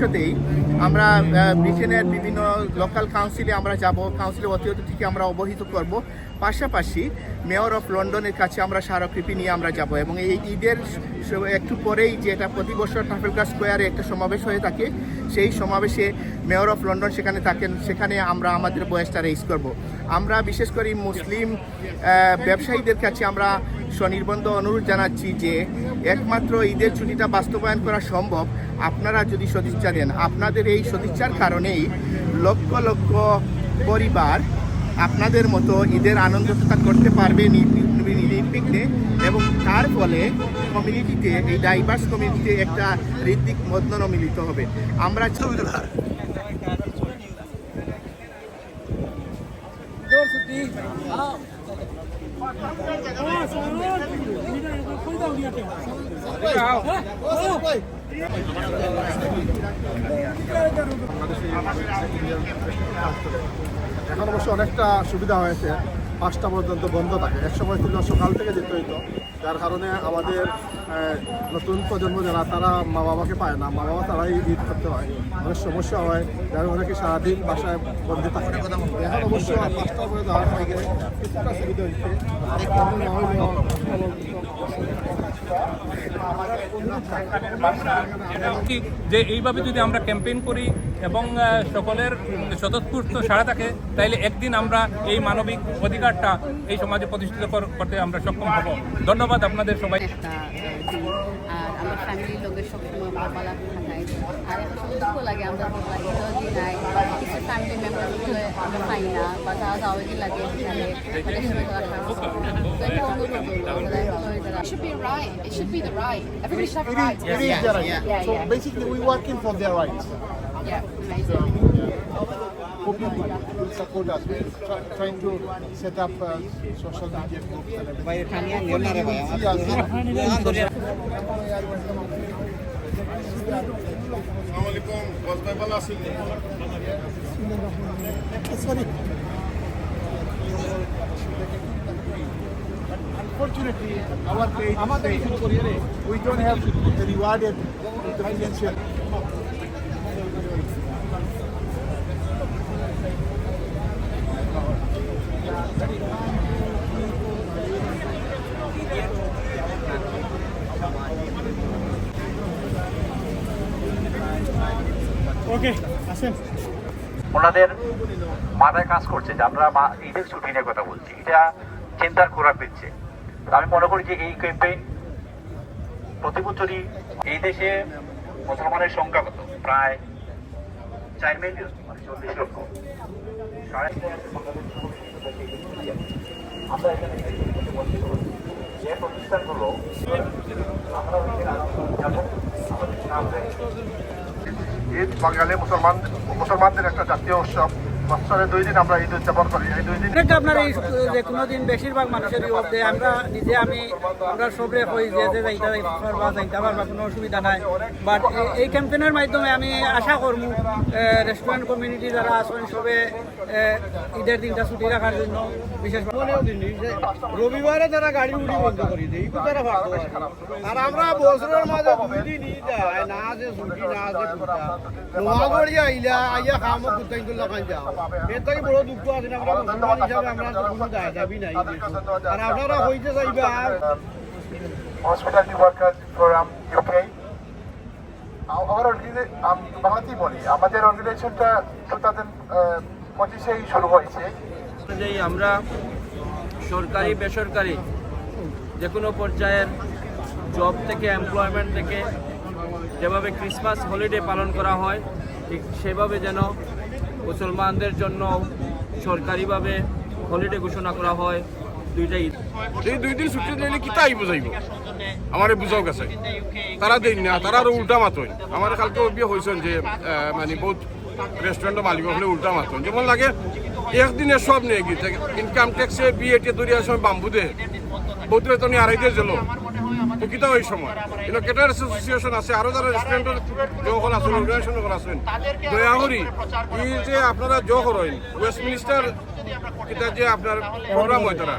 ভবিষ্যতেই আমরা ব্রিটেনের বিভিন্ন লোকাল কাউন্সিলে আমরা যাব কাউন্সিলে অতি থেকে আমরা অবহিত করব। পাশাপাশি মেয়র অফ লন্ডনের কাছে আমরা স্মারকলিপি নিয়ে আমরা যাব এবং এই ঈদের একটু পরেই যেটা প্রতি বছর ট্রাফেলগার স্কোয়ারে একটা সমাবেশ হয়ে থাকে, সেই সমাবেশে মেয়র অফ লন্ডন সেখানে থাকেন, সেখানে আমরা আমাদের বয়সটা রেজ করব। আমরা বিশেষ করে মুসলিম ব্যবসায়ীদের কাছে আমরা স্বনির্বন্ধ অনুরোধ জানাচ্ছি যে একমাত্র ঈদের ছুটিটা বাস্তবায়ন করা সম্ভব আপনারা যদি সদিচ্ছা দেন। আপনাদের এই সদিচ্ছার কারণেই লক্ষ লক্ষ পরিবার আপনাদের মতো ঈদের আনন্দটা করতে পারবে নির্বি- নির্বিঘ্নে এবং তার ফলে কমিউনিটিতে এই ডাইভার্স কমিউনিটিতে একটা ঋদ্ধিক মদন মিলিত হবে। আমরা এখন অবশ্য অনেকটা সুবিধা হয়েছে। পাঁচটা পর্যন্ত বন্ধ থাকে। এক সময় ছিল সকাল থেকে যেতে হইতো। যার কারণে আমাদের নতুন প্রজন্ম যারা, তারা মা বাবাকে পায় না। মা বাবা তারাই ঈদ করতে হয়। অনেক সমস্যা হয়। যার অনেকে সারাদিন বাসায় বন্ধ থাকে। এখন অবশ্য যাওয়ার থেকে কিছুটা সুবিধা কি যে এইভাবে যদি আমরা ক্যাম্পেইন করি এবং সকলের স্বতঃস্ফূর্ত সাড়া থাকে, তাইলে একদিন আমরা এই মানবিক অধিকারটা এই সমাজে প্রতিষ্ঠিত কর- করতে আমরা সক্ষম হব। ধন্যবাদ। আপনাদের সবাই একটা আহ, দিন আর আমার ফ্যামিলির লোকের সবসময় আমরা পালা থাকাই আর এখন শুধু দুঃখ লাগে আমরা ঈদের দিন নাই কিছু ফ্যামিলি মেম্বার গুলো আমরা পাই না বা তারা দাওয়াতি লাগে এখানে তাদের সাথে তারা খাওয়া তো এটা অনুরোধ করবো তারা It should be a right. It should be the right. Everybody should have a It right. is, it is their right. Yeah, So yeah. basically, we working for their rights. Yeah. amazing. Hope you will us. We're try- trying to set up uh, social media groups and everything. You will see us. Unfortunately, our page is we don't have rewarded with the financial. ওনাদের মাথায় কাজ করছে যে আমরা ঈদের ছুটি নিয়ে কথা বলছি, এটা চিন্তার খোরাক দিচ্ছে আমি মনে করি যে এই ক্যাম্পেইন প্রতি বছরই এই দেশে মুসলমানের সংখ্যা কত প্রায় চার মিলিয়ন মানে চল্লিশ লক্ষ। যে প্রতিষ্ঠানগুলো আমরা ঈদ বাঙালি মুসলমান মুসলমানদের একটা জাতীয় উৎসব। বছরে দুই দিন আমরা ঈদ উদযাপন করি। এই দুই দিন এটা আপনার এই যে কোনো দিন বেশিরভাগ মানুষের দেয় আমরা নিজে আমি আমরা সবরে কই যে যে যাইতে পারবা যাইতে পারবা কোনো অসুবিধা নাই। বাট এই ক্যাম্পেইনের মাধ্যমে আমি আশা করব রেস্টুরেন্ট কমিউনিটি যারা আছেন সবে ঈদের দিনটা ছুটি রাখার জন্য বিশেষ রবিবারে তারা গাড়ি উড়ি বন্ধ করে দেয় এই তারা পারে। আর আমরা বছরের মাঝে দুই দিন ঈদ হয় না আছে ছুটি না আছে ফুটা নোয়াগড়ি আইলা আইয়া খামো কুতাইন করলে খান যাও থেকে বড় দুঃখ আছে না আমরা মুসলমান হিসাবে আমরা কোনো দায় দাবি নাই আর আপনারা হইতে চাইবা hospitality workers forum UK আমার বাংলাতেই বলি আমাদের অর্গানাইজেশনটা টু থাউজেন্ড পঁচিশেই শুরু হয়েছে। অনুযায়ী আমরা সরকারি বেসরকারি যে কোনো পর্যায়ের জব থেকে এমপ্লয়মেন্ট থেকে যেভাবে ক্রিসমাস হলিডে পালন করা হয় ঠিক সেভাবে যেন মুসলমানদের জন্য সরকারিভাবে হলিডে ঘোষণা করা হয় দুইটা ঈদ। এই দুই দিন ছুটি দিলে কিতা আইব যাইব আমারে বুঝাও গেছে। তারা দেই না, তারা আরও উল্টা মাতই। আমার কালকে বিয়ে হয়েছেন যে মানে বহুত রেস্টুরেন্টের মালিক হলে উল্টা মাতন যেমন লাগে একদিনে সব নিয়ে গিয়ে ইনকাম ট্যাক্সে বিএটি দরিয়ার সময় বাম্বু দে বহুত নিয়ে আড়াই দিয়ে তো কিতা ওই সময় কিন্তু কেটার অ্যাসোসিয়েশন আছে, আরও যারা রেস্টুরেন্টের যখন আছেন অর্গানাইজেশন আছেন দয়া করি এই যে আপনারা জ করেন ওয়েস্টমিনিস্টার এটা যে আপনার প্রোগ্রাম হয় তারা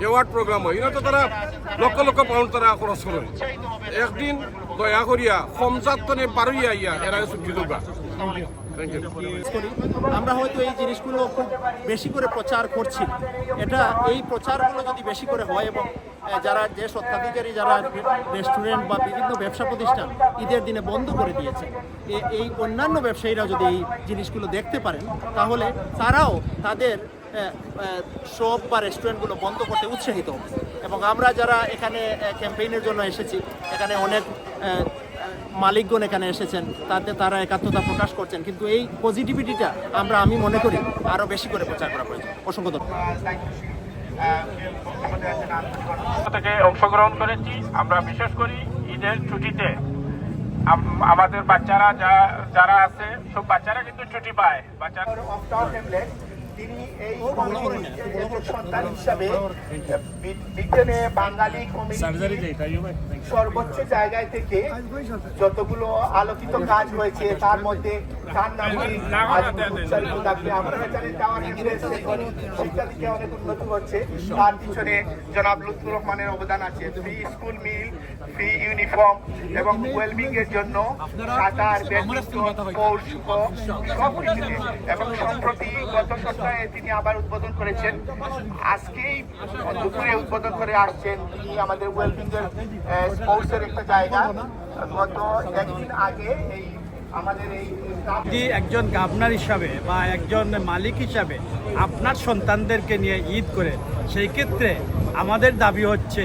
অ্যাওয়ার্ড প্রোগ্রাম হয় এটা তো তারা লক্ষ লক্ষ পাউন্ড তারা খরচ করে। একদিন দয়া করিয়া সমজাতনে পারইয়া ইয়া এরা করি আমরা হয়তো এই জিনিসগুলো খুব বেশি করে প্রচার করছি এটা এই প্রচারগুলো যদি বেশি করে হয় এবং যারা যে স্বত্বাধিকারী, যারা রেস্টুরেন্ট বা বিভিন্ন ব্যবসা প্রতিষ্ঠান ঈদের দিনে বন্ধ করে দিয়েছে এই অন্যান্য ব্যবসায়ীরা যদি এই জিনিসগুলো দেখতে পারেন, তাহলে তারাও তাদের শপ বা রেস্টুরেন্টগুলো বন্ধ করতে উৎসাহিত হবে। এবং আমরা যারা এখানে ক্যাম্পেইনের জন্য এসেছি, এখানে অনেক মালিকগণ এখানে এসেছেন তাতে তারা একাত্মতা প্রকাশ করছেন, কিন্তু এই পজিটিভিটিটা আমরা, আমি মনে করি আরও বেশি করে প্রচার করা প্রয়োজন। অসংখ্য ধন্যবাদ। থেকে অংশগ্রহণ করেছি। আমরা বিশেষ করি ঈদের ছুটিতে। আম- আমাদের বাচ্চারা যা, যারা আছে, সব বাচ্চারা কিন্তু ছুটি পায়। বাচ্চারা তিনি এই সন্তান হিসাবে ব্রিটেনে বাঙালি সর্বোচ্চ জায়গায় থেকে যতগুলো আলোকিত কাজ হয়েছে তার মধ্যে তার নামটি উচ্চারিত থাকবে আপনারা জানেন টাওয়ার শিক্ষাদিকে অনেক উন্নতি হচ্ছে। তার পিছনে জনাব লুৎফুর রহমানের অবদান আছে। Free school meal free uniform এবং ওয়েলবিং এর জন্য সাঁতার ব্যাডমিন্টন স্পোর্টস সব কিছুতে। এবং সম্প্রতি গত সপ্তাহে তিনি আবার উদ্বোধন করেছেন। আজকেই দুপুরে উদ্বোধন করে আসছেন তিনি আমাদের ওয়েলবিং এর স্পোর্টস একটা জায়গা। গত একদিন আগে এই যদি একজন গাভনার হিসাবে বা একজন মালিক হিসাবে আপনার সন্তানদেরকে নিয়ে ঈদ করে, সেই ক্ষেত্রে আমাদের দাবি হচ্ছে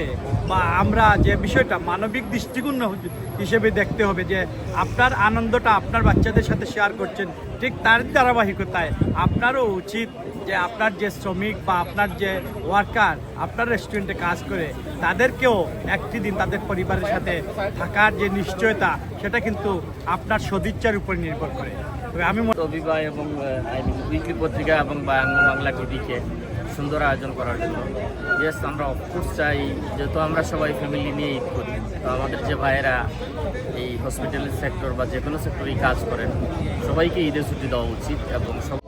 বা আমরা যে বিষয়টা মানবিক দৃষ্টিকোণ হিসেবে দেখতে হবে যে আপনার আনন্দটা আপনার বাচ্চাদের সাথে শেয়ার করছেন, ঠিক তার ধারাবাহিকতায় আপনারও উচিত যে আপনার যে শ্রমিক বা আপনার যে ওয়ার্কার আপনার রেস্টুরেন্টে কাজ করে, তাদেরকেও একটি দিন তাদের পরিবারের সাথে থাকার যে নিশ্চয়তা, সেটা কিন্তু আপনার সদিচ্ছার উপর নির্ভর করে। তবে আমি রবিবার এবং উইকলি পত্রিকা এবং বাংলা টিভিকে সুন্দর আয়োজন করার জন্য। ইয়েস আমরা অফকোর্স চাই, যেহেতু আমরা সবাই ফ্যামিলি নিয়ে ঈদ করি, তো আমাদের যে ভাইয়েরা এই হসপিটালের সেক্টর বা যে কোনো সেক্টরেই কাজ করেন, সবাইকে ঈদের ছুটি দেওয়া উচিত এবং সব